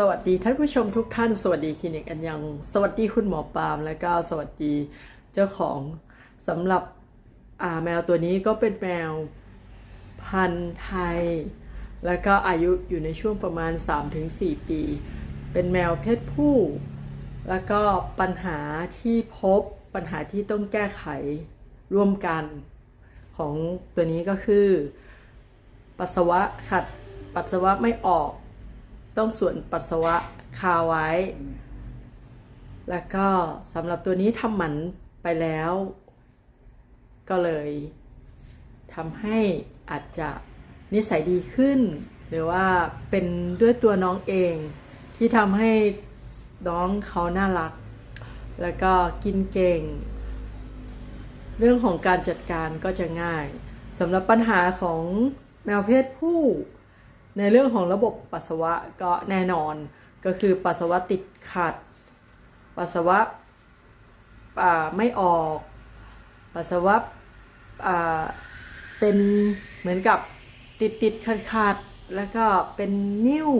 สวัสดีท่านผู้ชมทุกท่าน สวัสดีคลินิกอันยัง สวัสดีคุณหมอปาล์มและก็สวัสดีเจ้าของสำหรับอาแมวตัวนี้ก็เป็นแมวพันธุ์ไทย แล้วก็อายุอยู่ในช่วงประมาณ 3-4 ปี เป็นแมวเพศผู้ แล้วก็ปัญหาที่พบปัญหาที่ต้องแก้ไขร่วมกันของตัวนี้ก็คือ ปัสสาวะขัดปัสสาวะไม่ออก ต้องส่วนปัสสาวะคาไว้ แล้วก็สำหรับตัวนี้ทำหมันไปแล้ว ก็เลยทำให้อาจจะนิสัยดีขึ้น หรือว่าเป็นด้วยตัวน้องเองที่ทำให้น้องเขาน่ารัก แล้วก็กินเก่ง เรื่องของการจัดการก็จะง่ายสำหรับปัญหาของแมวเพศผู้ ในเรื่องของระบบปัสสาวะก็แน่นอนก็คือปัสสาวะติดขัด ปัสสาวะาไม่ออก ปัสสาวะาเป็นเหมือนกับติดติดขัดขัดแล้วก็เป็นนิ่ว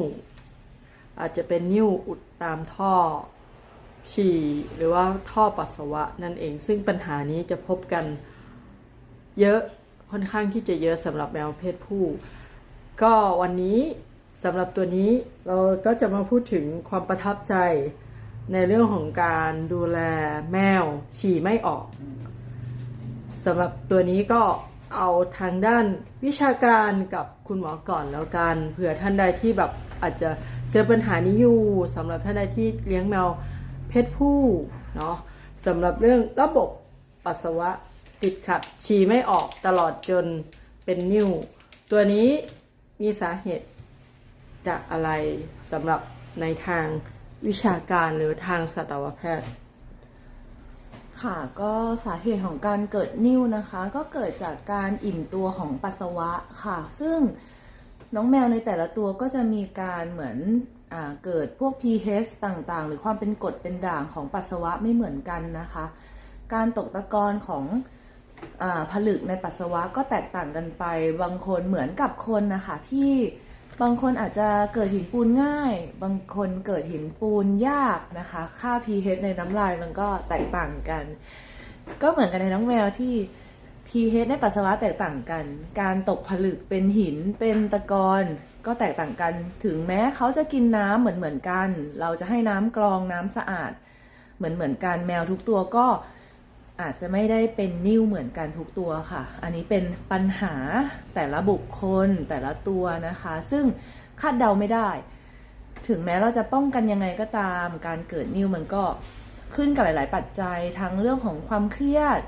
อาจจะเป็นนิ่วอุดตามท่อฉี่หรือว่าท่อปัสสาวะนั่นเอง ซึ่งปัญหานี้จะพบกันเยอะค่อนข้างที่จะเยอะสำหรับแมวเพศผู้ ก็วันนี้สำหรับตัวนี้เราก็จะมาพูดถึงความประทับใจในเรื่องของการดูแลแมวฉี่ไม่ออกสำหรับตัวนี้ก็เอาทางด้านวิชาการกับคุณหมอก่อนแล้วกันเผื่อท่านใดที่แบบอาจจะเจอปัญหานี้อยู่สำหรับท่านใดที่เลี้ยงแมวเพศผู้เนาะสำหรับเรื่องระบบปัสสาวะติดขัดฉี่ไม่ออกตลอดจนเป็นนิ่วตัวนี้ มีสาเหตุจากอะไรสำหรับในทางวิชาการหรือทางสัตวแพทย์ ค่ะก็สาเหตุของการเกิดนิ่วนะคะ ก็เกิดจากการอิ่มตัวของปัสสาวะค่ะ ซึ่งน้องแมวในแต่ละตัวก็จะมีการเหมือนอเกิดพวก pH ต่างๆ หรือความเป็นกรดเป็นด่างของปัสสาวะไม่เหมือนกันนะคะ การตกตะกอนของ ผลึกในปัสสาวะก็แตกต่างกันไป บางคนเหมือนกับคนนะคะที่บางคนอาจจะเกิดหินปูนง่าย บางคนเกิดหินปูนยากนะคะ ค่า pH ในน้ำลายมันก็แตกต่างกัน ก็เหมือนกันในน้องแมวที่ pH ในปัสสาวะแตกต่างกัน การตกผลึกเป็นหินเป็นตะกอนก็แตกต่างกัน ถึงแม้เขาจะกินน้ำเหมือนเหมือนกัน เราจะให้น้ำกรองน้ำสะอาด เหมือนเหมือนกันแมวทุกตัวก็ อาจจะไม่ได้เป็นนิ่วเหมือนกันทุกตัวค่ะ อันนี้เป็นปัญหาแต่ละบุคคลแต่ละตัวนะคะ ซึ่งคาดเดาไม่ได้ ถึงแม้เราจะป้องกันยังไงก็ตาม การเกิดนิ่วมันก็ขึ้นกับหลาย ๆ ปัจจัยทั้งเรื่องของความเครียด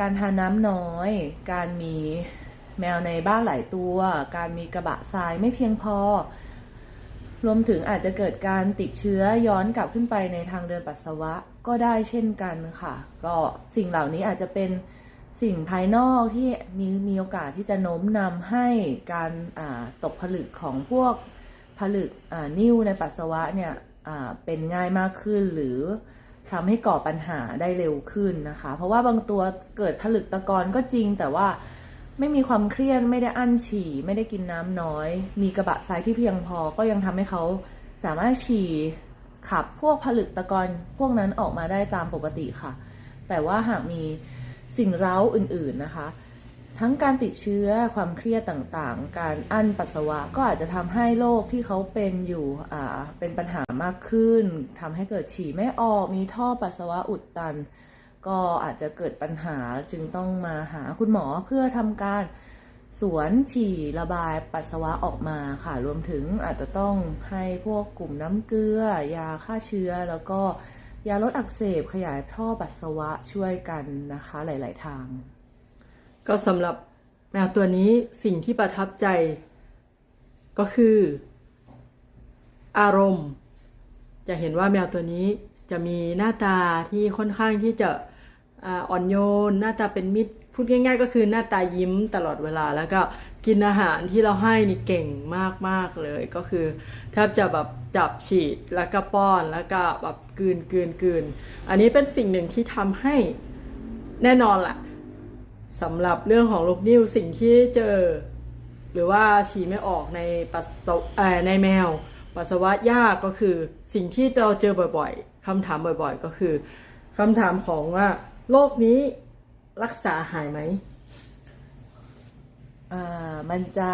การทานน้ำน้อย การมีแมวในบ้านหลายตัว การมีกระบะทรายไม่เพียงพอ รวมถึงอาจจะเกิดการติดเชื้อย้อนกลับขึ้นไปในทางเดินปัสสาวะก็ได้เช่นกันค่ะ ก็สิ่งเหล่านี้อาจจะเป็นสิ่งภายนอกที่มีมีโอกาสที่จะโน้มนำให้การตกผลึกของพวกผลึกนิ่วในปัสสาวะเนี่ยเป็นง่ายมากขึ้นหรือทำให้ก่อปัญหาได้เร็วขึ้นนะคะ เพราะว่าบางตัวเกิดผลึกตะกอนก็จริงแต่ว่า ไม่มีความเครียดไม่ได้อั้นฉี่ ไม่ได้กินน้ำน้อย มีกระบะทรายที่เพียงพอก็ยังทำให้เขาสามารถฉี่ขับพวกผลึกตะกอนพวกนั้นออกมาได้ตามปกติค่ะ แต่ว่าหากมีสิ่งเร้าอื่นๆนะคะ ทั้งการติดเชื้อความเครียดต่างๆ การอั้นปัสสาวะก็อาจจะทำให้โรคที่เขาเป็นอยู่อ่าเป็นปัญหามากขึ้นทำให้เกิดฉี่ไม่ออกมีท่อปัสสาวะอุดตัน ก็อาจจะเกิดปัญหาจึงต้องมาหาคุณหมอเพื่อทำการสวนฉี่ระบายปัสสาวะออกมาค่ะ รวมถึงอาจจะต้องให้พวกกลุ่มน้ำเกลือ ยาฆ่าเชื้อ แล้วก็ยาลดอักเสบขยายท่อปัสสาวะช่วยกันนะคะหลาย ๆ ทาง ก็สำหรับแมวตัวนี้สิ่งที่ประทับใจ ก็คือ อารมณ์ จะเห็นว่าแมวตัวนี้จะมีหน้าตาที่ค่อนข้างที่จะ อ่อนโยน หน้าตาเป็นมิตร พูดง่าย ๆ ก็คือหน้าตายิ้มตลอดเวลา แล้วก็กินอาหารที่เราให้นี่เก่งมากๆเลย ก็คือแทบจะแบบจับฉีดแล้วก็ป้อนแล้วก็แบบกืนกืนกืนอันนี้เป็นสิ่งหนึ่งที่ทำให้แน่นอนแหละสำหรับเรื่องของลูกนิ้วสิ่งที่เจอ หรือว่าฉี่ไม่ออกในปัสสาวะเอ่อในแมว ปัสสาวะยากก็คือสิ่งที่เราเจอบ่อยๆคำถามบ่อยๆ ก็คือคำถามของว่า โรคนี้รักษาหายไหม อ่ามันจะ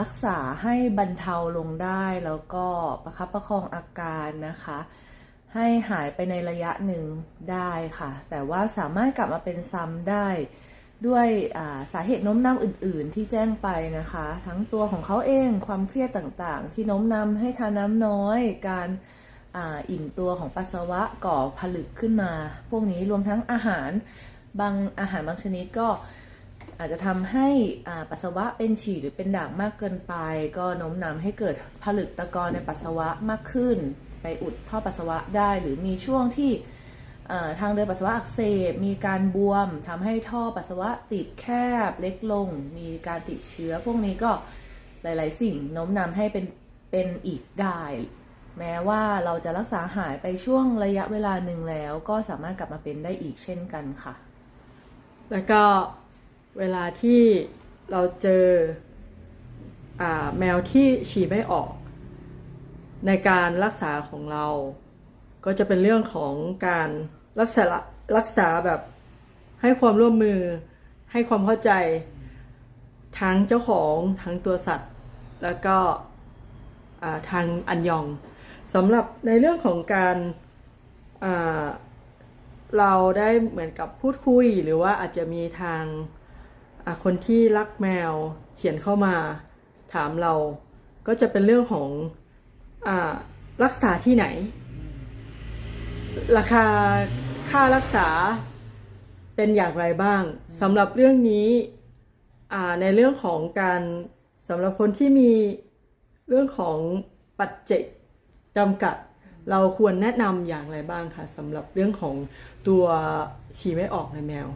รักษาให้บรรเทาลงได้แล้วก็ประคับประคองอาการนะคะ ให้หายไปในระยะหนึ่งได้ค่ะ แต่ว่าสามารถกลับมาเป็นซ้ำได้ ด้วยาสาเหตุโน้มน้าวอื่น ๆ ที่แจ้งไปนะคะ ทั้งตัวของเขาเองความเครียดต่างๆ ที่โน้มนำให้ทานน้ำน้อยการ อิ่มตัวของปัสสาวะก่อผลึกขึ้นมา พวกนี้รวมทั้งอาหารบางอาหารบางชนิดก็อาจจะทำให้ปัสสาวะเป็นฉี่หรือเป็นด่างมากเกินไป ก็โน้มนำให้เกิดผลึกตะกอนในปัสสาวะมากขึ้น ไปอุดท่อปัสสาวะได้ หรือมีช่วงที่ทางเดินปัสสาวะอักเสบมีการบวมทำให้ท่อปัสสาวะติดแคบเล็กลง มีการติดเชื้อ พวกนี้ก็หลาย ๆ สิ่งโน้มนำให้เป็นเป็นอีกได้ แม้ว่าเราจะรักษาหายไปช่วงระยะเวลาหนึ่งแล้ว ก็สามารถกลับมาเป็นได้อีกเช่นกันค่ะ แล้วก็เวลาที่เราเจออแมวที่ฉี่ไม่ออก ในการรักษาของเรา ก็จะเป็นเรื่องของการรักษารักษาแบบให้ความร่วมมือ ให้ความเข้าใจทั้งเจ้าของทั้งตัวสัตว์ แล้วก็ทางอันยอง สำหรับในเรื่องของการาเราได้เหมือนกับพูดคุยหรือว่าอาจจะมีทางคนที่รักแมวเขียนเข้ามาถามเราก็จะเป็นเรื่องของอรักษาที่ไหน ราคาค่ารักษาเป็นอย่างไรบ้างสำหรับเรื่องนี้ในเรื่องของการสำหรับคนที่มีเรื่องของปัจเจก จำกัด เราควรแนะนำอย่างไรบ้างคะสำหรับเรื่องของตัวฉี่ไม่ออกในแมว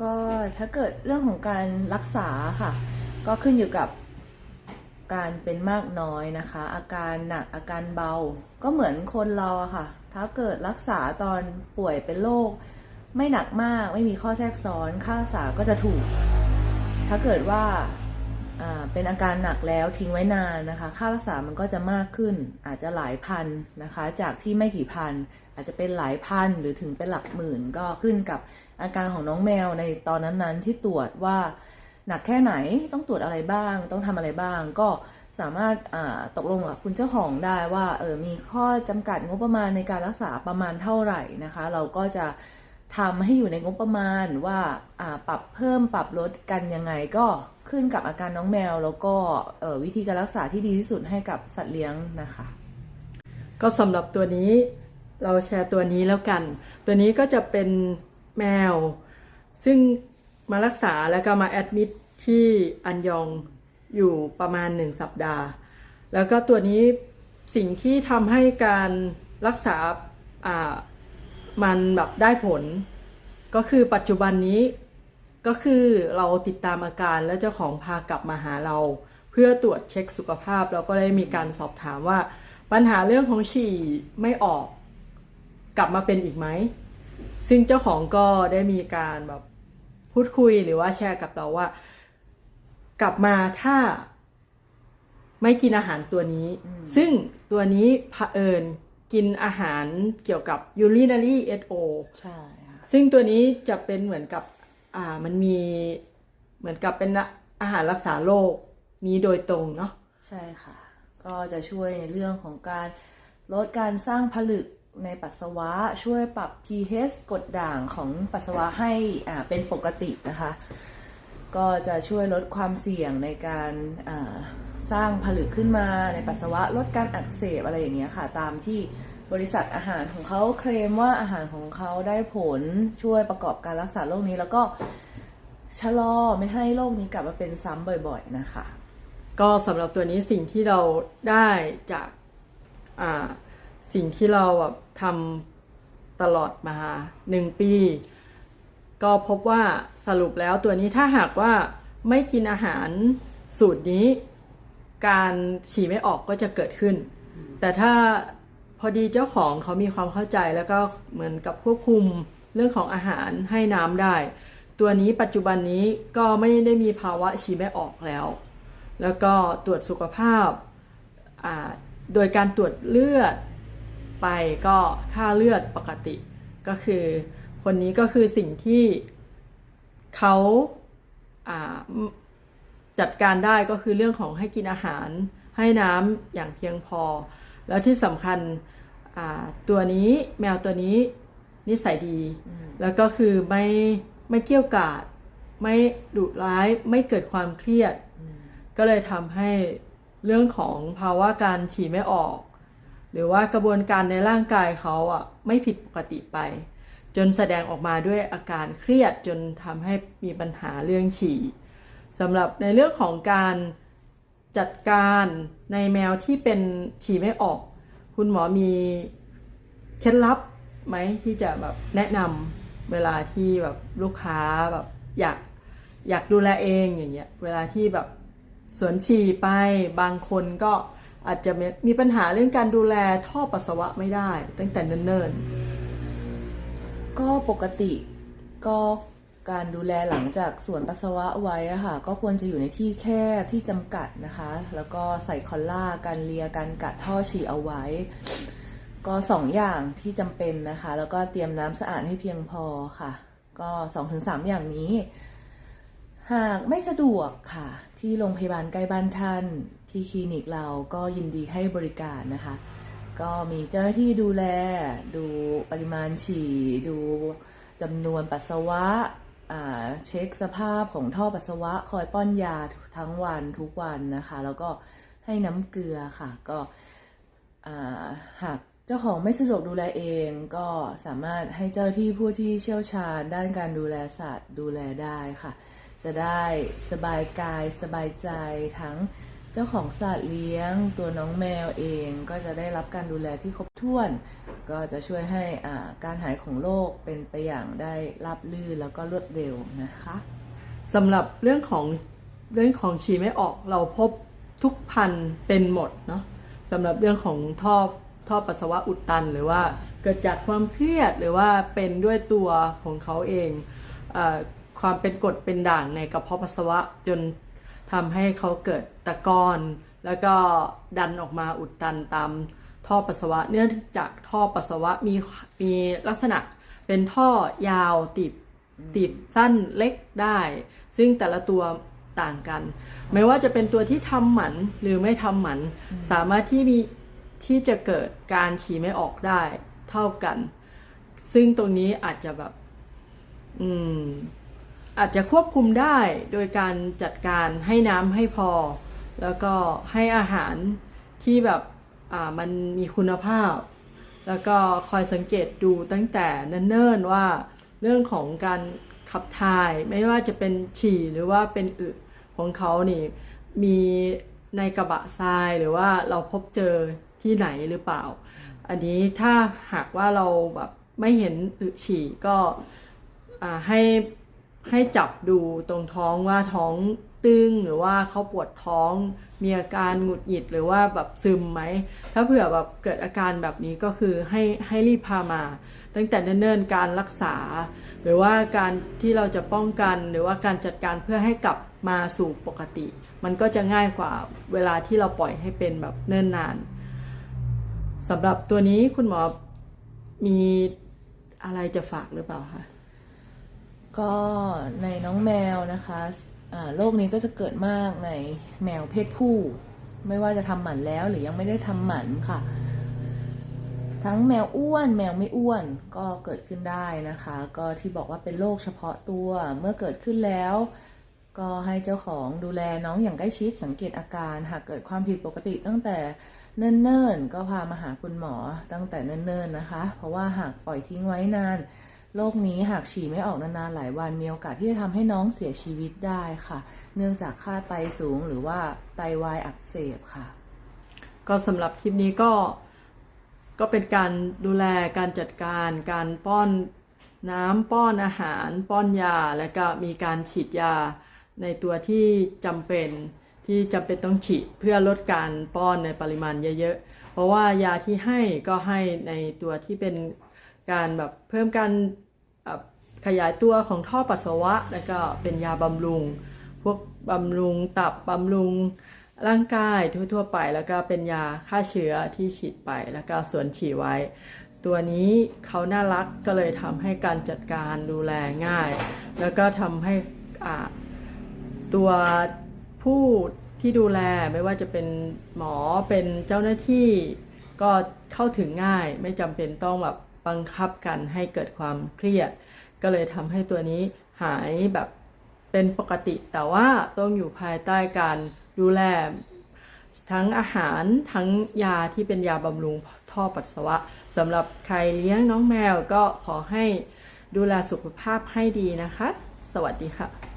ก็ถ้าเกิดเรื่องของการรักษาค่ะ ก็ขึ้นอยู่กับการเป็นมากน้อยนะคะ อาการหนักอาการเบา ก็เหมือนคนเราอะค่ะ ถ้าเกิดรักษาตอนป่วยเป็นโรคไม่หนักมากไม่มีข้อแทรกซ้อนค่ารักษาก็จะถูก ถ้าเกิดว่าอ่า เป็นอาการหนักแล้วทิ้งไว้นานนะคะ ค่ารักษามันก็จะมากขึ้น อาจจะหลายพันนะคะ จากที่ไม่กี่พัน อาจจะเป็นหลายพันหรือถึงเป็นหลักหมื่น ก็ขึ้นกับอาการของน้องแมวในตอนนั้นๆ ที่ตรวจว่าหนักแค่ไหนต้องตรวจอะไรบ้าง ต้องทำอะไรบ้าง ก็สามารถตกลงกับคุณเจ้าของได้ว่าเออมีข้อจำกัดงบประมาณในการรักษาประมาณเท่าไหร่นะคะ เราก็จะ ทำให้อยู่ในงบประมาณว่าปรับเพิ่มปรับลดกันยังไงก็ขึ้นกับอาการน้องแมว แล้วก็วิธีการรักษาที่ดีที่สุดให้กับสัตว์เลี้ยงนะคะ ก็สำหรับตัวนี้เราแชร์ตัวนี้แล้วกัน ตัวนี้ก็จะเป็นแมว ซึ่งมารักษาแล้วก็มาแอดมิดที่อันยองอยู่ประมาณหนึ่งสัปดาห์ แล้วก็ตัวนี้สิ่งที่ทำให้การรักษา มันแบบได้ผล ก็คือปัจจุบันนี้ก็คือเราติดตามอาการแล้วเจ้าของพากลับมาหาเรา เพื่อตรวจเช็คสุขภาพแล้วก็ได้มีการสอบถามว่า ปัญหาเรื่องของฉี่ไม่ออกกลับมาเป็นอีกไหม ซึ่งเจ้าของก็ได้มีการแบบพูดคุยหรือว่าแชร์กับเราว่า กลับมาถ้าไม่กินอาหารตัวนี้ ซึ่งตัวนี้เผอิญ กินอาหารเกี่ยวกับ urinary SO ใช่ค่ะซึ่งตัวนี้จะเป็นเหมือนกับอ่ามันมีเหมือนกับเป็นอาหารรักษาโรคนี้โดยตรงเนาะใช่ค่ะ ก็จะช่วยในเรื่องของการลดการสร้างผลึกในปัสสาวะช่วยปรับ pH กรดด่างของปัสสาวะให้อ่าเป็นปกตินะคะ ก็จะช่วยลดความเสี่ยงในการอ่า สร้างผลึกขึ้นมาในปัสสาวะลดการอักเสบอะไรอย่างเงี้ยค่ะ ตามที่บริษัทอาหารของเขาเคลมว่าอาหารของเขาได้ผลช่วยประกอบการรักษาโรคนี้ แล้วก็ชะลอไม่ให้โรคนี้กลับมาเป็นซ้ำบ่อยๆนะคะ ก็สำหรับตัวนี้สิ่งที่เราได้จากสิ่งที่เราแบบทำตลอดมาหนึ่งปี ก็พบว่าสรุปแล้วตัวนี้ถ้าหากว่าไม่กินอาหารสูตรนี้ การฉี่ไม่ออกก็จะเกิดขึ้น แต่ถ้าพอดีเจ้าของเขามีความเข้าใจแล้วก็เหมือนกับควบคุมเรื่องของอาหารให้น้ำได้ ตัวนี้ปัจจุบันนี้ก็ไม่ได้มีภาวะฉี่ไม่ออกแล้ว แล้วก็ตรวจสุขภาพอ่าโดยการตรวจเลือดไปก็ค่าเลือดปกติ ก็คือคนนี้ก็คือสิ่งที่เขาอ่า จัดการได้ก็คือเรื่องของให้กินอาหาร ให้น้ำอย่างเพียงพอ แล้วที่สำคัญอ่าตัวนี้แมวตัวนี้นิสัยดี แล้วก็คือไม่ไม่เกี่ยวกาด ไม่ดุร้ายไม่เกิดความเครียด ก็เลยทำให้เรื่องของภาวะการฉี่ไม่ออก หรือว่ากระบวนการในร่างกายเขาอะไม่ผิดปกติไป จนแสดงออกมาด้วยอาการเครียดจนทำให้มีปัญหาเรื่องฉี่ สำหรับในเรื่องของการจัดการในแมวที่เป็นฉี่ไม่ออก คุณหมอมีเคล็ดลับไหมที่จะแบบแนะนำเวลาที่แบบลูกค้าแบบอยากอยากดูแลเองอย่างเงี้ยเวลาที่แบบสวนฉี่ไปบางคนก็อาจจะมีปัญหาเรื่องการดูแลท่อปัสสาวะไม่ได้ ตั้งแต่เนิ่นๆ ก็ปกติก็ การดูแลหลังจากสวนปัสสาวะไว้ค่ะ ก็ควรจะอยู่ในที่แคบที่จำกัดนะคะ แล้วก็ใส่คอลล่าการเลียการกัดท่อฉี่เอาไว้ ก็สองอย่างที่จำเป็นนะคะ แล้วก็เตรียมน้ำสะอาดให้เพียงพอค่ะ ก็สองถึงสามอย่างนี้ หากไม่สะดวกค่ะ ที่โรงพยาบาลใกล้บ้านท่าน ที่คลินิกเราก็ยินดีให้บริการนะคะ ก็มีเจ้าหน้าที่ดูแล ดูปริมาณฉี่ดูจำนวนปัสสาวะ เช็คสภาพของท่อปัสสาวะ คอยป้อนยาทั้งวันทุกวันนะคะ แล้วก็ให้น้ำเกลือค่ะ ก็หากเจ้าของไม่สะดวกดูแลเอง ก็สามารถให้เจ้าที่ผู้ที่เชี่ยวชาญด้านการดูแลสัตว์ดูแลได้ค่ะ จะได้สบายกายสบายใจทั้งเจ้าของสัตว์เลี้ยง ตัวน้องแมวเองก็จะได้รับการดูแลที่ครบถ้วน ก็จะช่วยให้อ่าการหายของโรคเป็นไปอย่างได้ราบรื่นแล้วก็รวดเร็วนะคะสำหรับเรื่องของเรื่องของฉี่ไม่ออกเราพบทุกพันเป็นหมดเนาะสำหรับเรื่องของท่อท่อปัสสาวะอุดตัน หรือว่าเกิดจากความเครียดหรือว่าเป็นด้วยตัวของเขาเองออความเป็นกรดเป็นด่างในกระเพาะปัสสาวะจนทำให้เขาเกิดตะกอนแล้วก็ดันออกมาอุดตันตาม ท่อปัสสาวะ เนื่องจากท่อปัสสาวะมีมีลักษณะเป็นท่อยาวติดตีบสั้นเล็กได้ ซึ่งแต่ละตัวต่างกัน ไม่ว่าจะเป็นตัวที่ทำหมันหรือไม่ทำหมัน สามารถที่มีที่จะเกิดการฉี่ไม่ออกได้เท่ากัน ซึ่งตรงนี้อาจจะแบบ อืม อาจจะควบคุมได้โดยการจัดการให้น้ำให้พอ แล้วก็ให้อาหารที่แบบอ่า มันมีคุณภาพ แล้วก็คอยสังเกตดูตั้งแต่เนิ่นๆว่าเรื่องของการขับถ่ายไม่ว่าจะเป็นฉี่หรือว่าเป็นอึของเขานี่มีในกระบะทรายหรือว่าเราพบเจอที่ไหนหรือเปล่า อันนี้ถ้าหากว่าเราแบบไม่เห็นอึฉี่ก็ให้ให้จับดูตรงท้องว่าท้อง ตึงหรือว่าเขาปวดท้อง มีอาการหงุดหงิดหรือว่าแบบซึมไหม ถ้าเผื่อแบบเกิดอาการแบบนี้ก็คือให้ให้รีบพามา ตั้งแต่เนิ่นๆการรักษา หรือว่าการที่เราจะป้องกันหรือว่าการจัดการเพื่อให้กลับมาสู่ปกติ มันก็จะง่ายกว่าเวลาที่เราปล่อยให้เป็นแบบเนิ่นนานสำหรับตัวนี้คุณหมอมีอะไรจะฝากหรือเปล่าคะก็ในน้องแมวนะคะ โรคนี้ก็จะเกิดมากในแมวเพศผู้ ไม่ว่าจะทำหมันแล้วหรือยังไม่ได้ทำหมันค่ะ ทั้งแมวอ้วนแมวไม่อ้วนก็เกิดขึ้นได้นะคะ ก็ที่บอกว่าเป็นโรคเฉพาะตัวเมื่อเกิดขึ้นแล้ว ก็ให้เจ้าของดูแลน้องอย่างใกล้ชิดสังเกตอาการหากเกิดความผิดปกติตั้งแต่เนิ่นๆ ก็พามาหาคุณหมอตั้งแต่เนิ่นๆนะคะ เพราะว่าหากปล่อยทิ้งไว้นาน โรคนี้หากฉี่ไม่ออกนานๆหลายวันมีโอกาสที่จะทำให้น้องเสียชีวิตได้ค่ะ เนื่องจากค่าไตสูงหรือว่าไตวายอักเสบค่ะ ก็สำหรับคลิปนี้ก็ก็เป็นการดูแลการจัดการ การป้อนน้ำป้อนอาหาร ป้อนยา และก็มีการฉีดยาในตัวที่จำเป็นที่จำเป็นต้องฉีดเพื่อลดการป้อนในปริมาณเยอะๆ เพราะว่ายาที่ให้ก็ให้ในตัวที่เป็น การแบบเพิ่มการขยายตัวของท่อปัสสาวะ แล้วก็เป็นยาบำรุง พวกบำรุงตับบำรุงร่างกายทั่วๆไป แล้วก็เป็นยาฆ่าเชื้อที่ฉีดไปแล้วก็สวนฉีดไว้ ตัวนี้เขาน่ารักก็เลยทำให้การจัดการดูแลง่าย แล้วก็ทำให้ตัวผู้ที่ดูแลไม่ว่าจะเป็นหมอเป็นเจ้าหน้าที่ก็เข้าถึงง่าย ไม่จำเป็นต้องแบบ บังคับกันให้เกิดความเครียด ก็เลยทำให้ตัวนี้หายแบบเป็นปกติ แต่ว่าต้องอยู่ภายใต้การดูแลทั้งอาหารทั้งยาที่เป็นยาบำรุงท่อปัสสาวะสำหรับใครเลี้ยงน้องแมวก็ขอให้ดูแลสุขภาพให้ดีนะคะ สวัสดีค่ะ